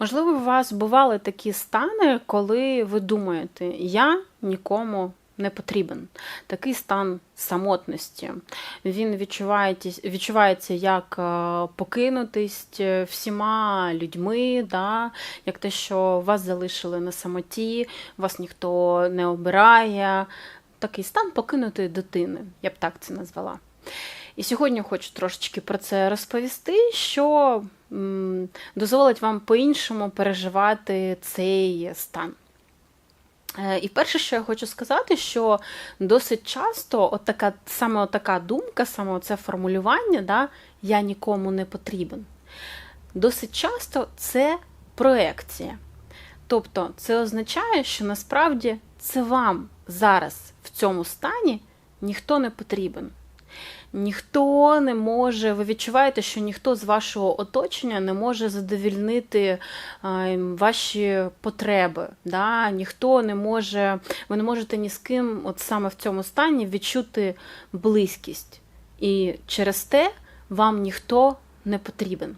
Можливо, у вас бували такі стани, коли ви думаєте, я нікому не потрібен. Такий стан самотності. Він відчувається, як е, покинутість е, всіма людьми, да? як те, що вас залишили на самоті, вас ніхто не обирає. Такий стан покинутої дитини, я б так це назвала. І сьогодні хочу трошечки про це розповісти, що дозволить вам по-іншому переживати цей стан. Е, І перше, що я хочу сказати, що досить часто от така, саме така думка, саме це формулювання, да, я нікому не потрібен. Досить часто це проекція. Тобто це означає, що насправді це вам зараз в цьому стані ніхто не потрібен. Ніхто не може, ви відчуваєте, що ніхто з вашого оточення не може задовільнити ваші потреби. Да? Ніхто не може, ви не можете ні з ким, от саме в цьому стані, відчути близькість. І через те вам ніхто не потрібен.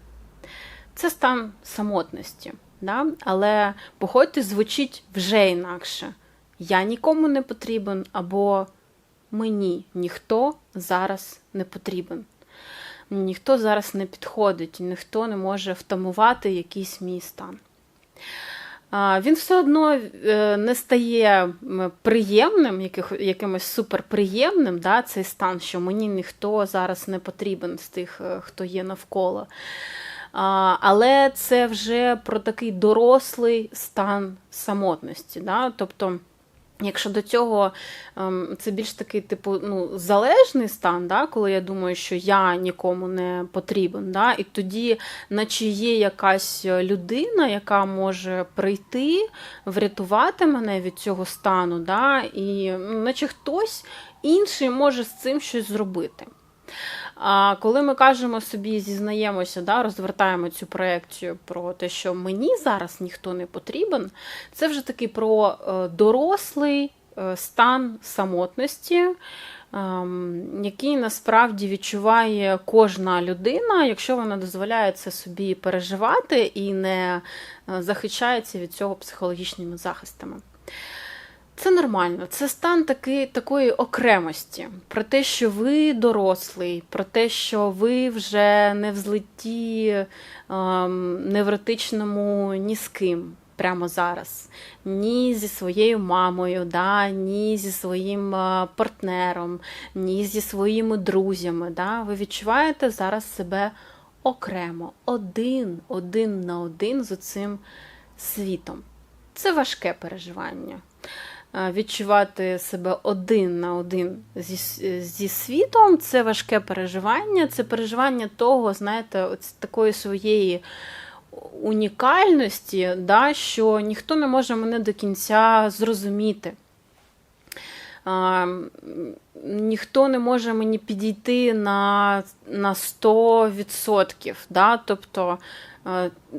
Це стан самотності. Да? Але походьте, звучить вже інакше. Я нікому не потрібен, або мені ніхто зараз не потрібен. Ніхто зараз не підходить, ніхто не може втамувати якийсь мій стан. Він все одно е, не стає приємним, якимось суперприємним, да, цей стан, що мені ніхто зараз не потрібен з тих, е, хто є навколо. Але це вже про такий дорослий стан самотності. Да? Тобто Якщо до цього ем, це більш такий типу ну, залежний стан, да, коли я думаю, що я нікому не потрібен, да, і тоді, наче є якась людина, яка може прийти, врятувати мене від цього стану, да, і наче хтось інший може з цим щось зробити. А коли ми кажемо собі, зізнаємося, да, розвертаємо цю проекцію про те, що мені зараз ніхто не потрібен, це вже такий про е, дорослий е, стан самотності. Ем, який насправді відчуває кожна людина, якщо вона дозволяє це собі переживати і не е, захищається від цього психологічними захистами. Це нормально, це стан таки, такої окремості, про те, що ви дорослий, про те, що ви вже не в злитті ем, невротичному ні з ким прямо зараз, ні зі своєю мамою, да, ні зі своїм е, партнером, ні зі своїми друзями. Да. Ви відчуваєте зараз себе окремо, один, один на один з цим світом. Це важке переживання відчувати себе один на один зі зі світом, це важке переживання, це переживання того, знаєте, ось такої своєї унікальності, да, що ніхто не може мене до кінця зрозуміти. А, Ніхто не може мені підійти на на 100%. Да? Тобто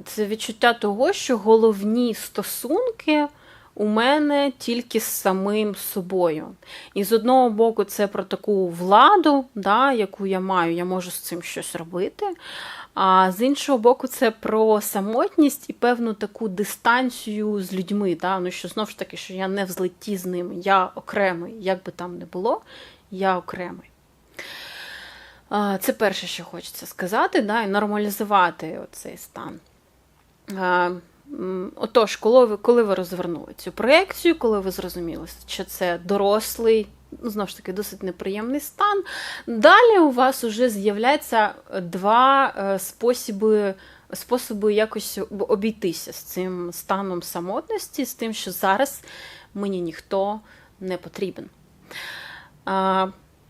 це відчуття того, що головні стосунки у мене тільки з самим собою. І з одного боку, це про таку владу, да, яку я маю, я можу з цим щось робити. А з іншого боку, це про самотність і певну таку дистанцію з людьми. Да? Ну, що знову ж таки, що я не в злитті з ними, я окремий, як би там не було, я окремий. Це перше, що хочеться сказати, да, і нормалізувати цей стан. Отож, коли ви коли ви розвернули цю проєкцію, коли ви зрозуміли, що це дорослий, ну, знову ж таки, досить неприємний стан, далі у вас вже з'являється два е, способи способи якось обійтися з цим станом самотності, з тим, що зараз мені ніхто не потрібен.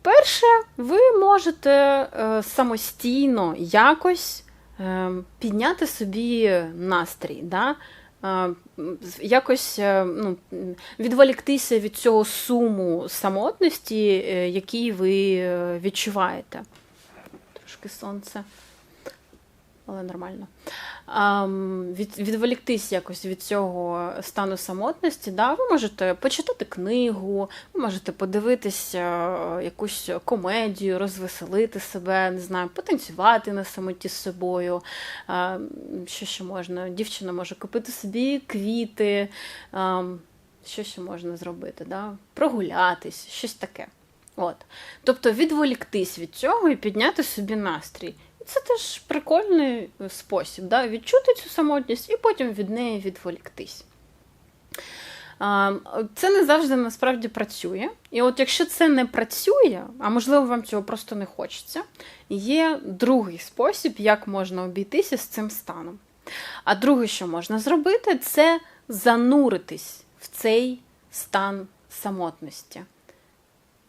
Перше, ви можете е, самостійно якось підняти собі настрій, да? якось е, ну, відволіктися від цього суму самотності, е, який ви е, відчуваєте. Трошки сонце але нормально. Um, від, Відволіктись якось від цього стану самотності. Да? Ви можете почитати книгу, ви можете подивитися якусь комедію, розвеселити себе, не знаю, потанцювати на самоті з собою. Um, що ще можна? Дівчина може купити собі квіти. Um, що ще можна зробити? Да? Прогулятись, щось таке. От. Тобто відволіктись від цього і підняти собі настрій. Це теж прикольний спосіб, да? відчути цю самотність і потім від неї відволіктись. Це не завжди насправді працює. І от якщо це не працює, а можливо, вам цього просто не хочеться, є другий спосіб, як можна обійтися з цим станом. А друге, що можна зробити, це зануритись в цей стан самотності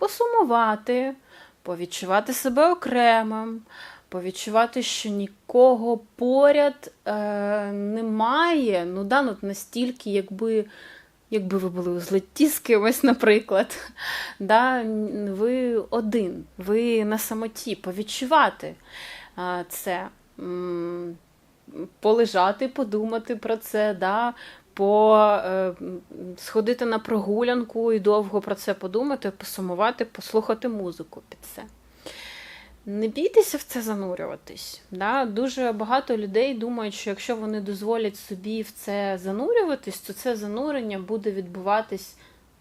посумувати, повідчувати себе окремим, повідчувати, що нікого поряд е, немає. Ну, да, ну, настільки, якби якби ви були у злетті з кимось, наприклад. Да, Ви один, ви на самоті, повідчувати е, це. Полежати, подумати про це, да, по е, сходити на прогулянку і довго про це подумати, посумувати, послухати музику під це. Не бійтеся в це занурюватись. Да? Дуже багато людей думають, що якщо вони дозволять собі в це занурюватись, то це занурення буде відбуватись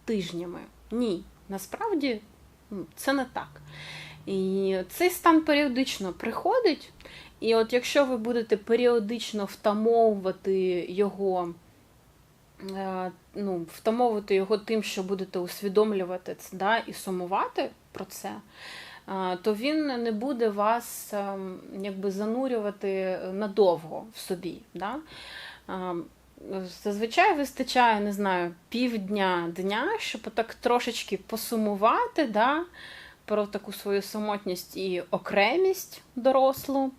тижнями. Ні, насправді ну, це не так. І цей стан періодично приходить. І от якщо ви будете періодично втамовувати його Е, ну, втамовувати його тим, що будете усвідомлювати це да, і сумувати про це, то він не буде вас ем, якби занурювати надовго в собі. Да? Зазвичай вистачає, не знаю, півдня дня, щоб так трошечки посумувати да, про таку свою самотність і окремість дорослу.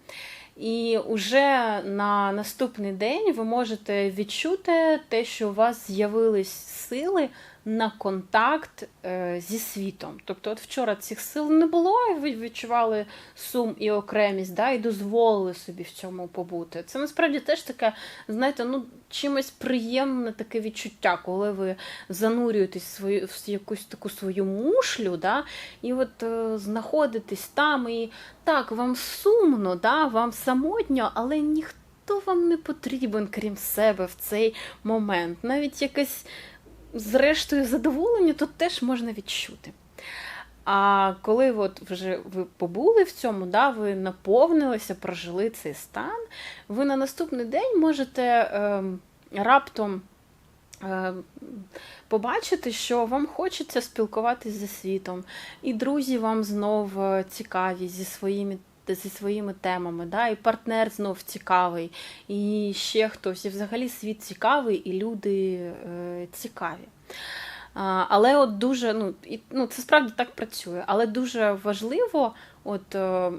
І вже на наступний день ви можете відчути те, що у вас з'явились сили на контакт е, зі світом. Тобто, от вчора цих сил не було, і ви відчували сум і окремість, да, і дозволили собі в цьому побути. Це насправді теж таке, знаєте, ну чимось приємне таке відчуття, коли ви занурюєтесь в свою в якусь таку свою мушлю, да, і от е, знаходитесь там, і так, вам сумно, да, вам самотньо, але ніхто. То вам не потрібен, крім себе, в цей момент. Навіть якесь зрештою задоволення тут теж можна відчути. А коли от вже ви побули в цьому, да, ви наповнилися, прожили цей стан, ви на наступний день можете е, раптом е, побачити, що вам хочеться спілкуватися зі світом, і друзі вам знов е, цікаві зі своїми зі своїми темами, да, і партнер знов цікавий, і ще хтось. І взагалі світ цікавий, і люди е, цікаві. А, але от дуже, ну, і, ну, це справді так працює, але дуже важливо, от, е,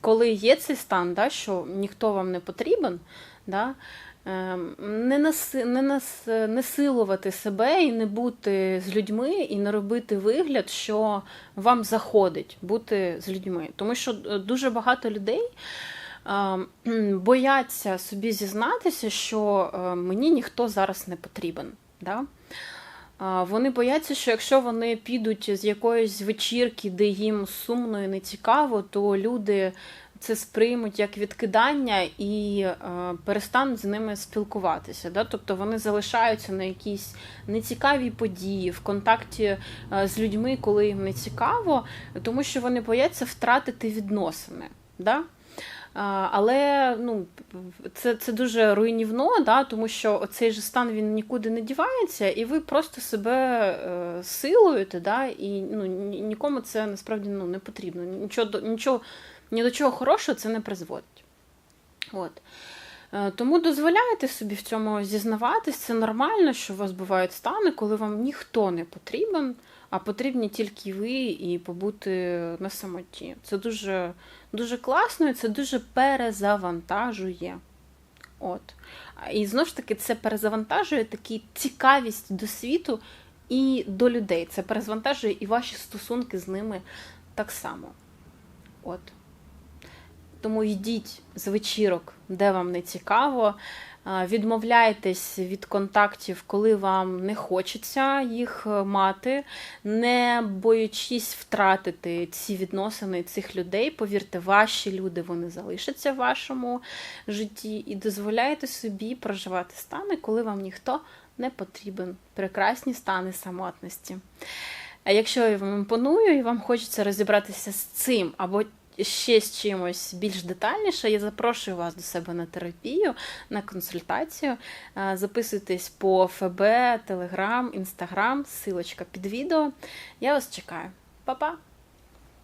коли є цей стан, да, що ніхто вам не потрібен, да, не наси, не, нас, не силувати себе і не бути з людьми, і не робити вигляд, що вам заходить бути з людьми. Тому що е, дуже багато людей ем, бояться собі зізнатися, що е, мені ніхто зараз не потрібен. Да? Вони бояться, що якщо вони підуть з якоїсь вечірки, де їм сумно і нецікаво, то люди це сприймуть як відкидання і е, перестануть з ними спілкуватися. Да? Тобто вони залишаються на якісь нецікаві події в контакті е, з людьми, коли їм не цікаво, тому що вони бояться втратити відносини. Да? Але ну, це це дуже руйнівно, да, тому що цей же стан він нікуди не дівається, і ви просто себе е, силуєте, да, і ну, нікому це насправді ну, не потрібно. Нічого нічого ні до чого хорошого це не призводить. От. Е, тому дозволяйте собі в цьому зізнаватись, це нормально, що у вас бувають стани, коли вам ніхто не потрібен, а потрібні тільки ви і побути на самоті. Це дуже дуже класно і це дуже перезавантажує. От. І знову ж таки, це перезавантажує таку цікавість до світу і до людей. Це перезавантажує і ваші стосунки з ними так само. От. Тому йдіть з вечірок, де вам не цікаво. Е, Відмовляйтесь від контактів, коли вам не хочеться їх е, мати, не боючись втратити ці відносини цих людей. Повірте, ваші люди вони залишаться в вашому житті і дозволяйте собі проживати стани, коли вам ніхто не потрібен. Прекрасні стани самотності. А якщо я вам імпоную і вам хочеться розібратися з цим або ще з чимось більш детальніше, я запрошую вас до себе на терапію, на консультацію. Записуйтесь по ФБ, Телеграм, Інстаграм, силочка під відео. Я вас чекаю. Па-па!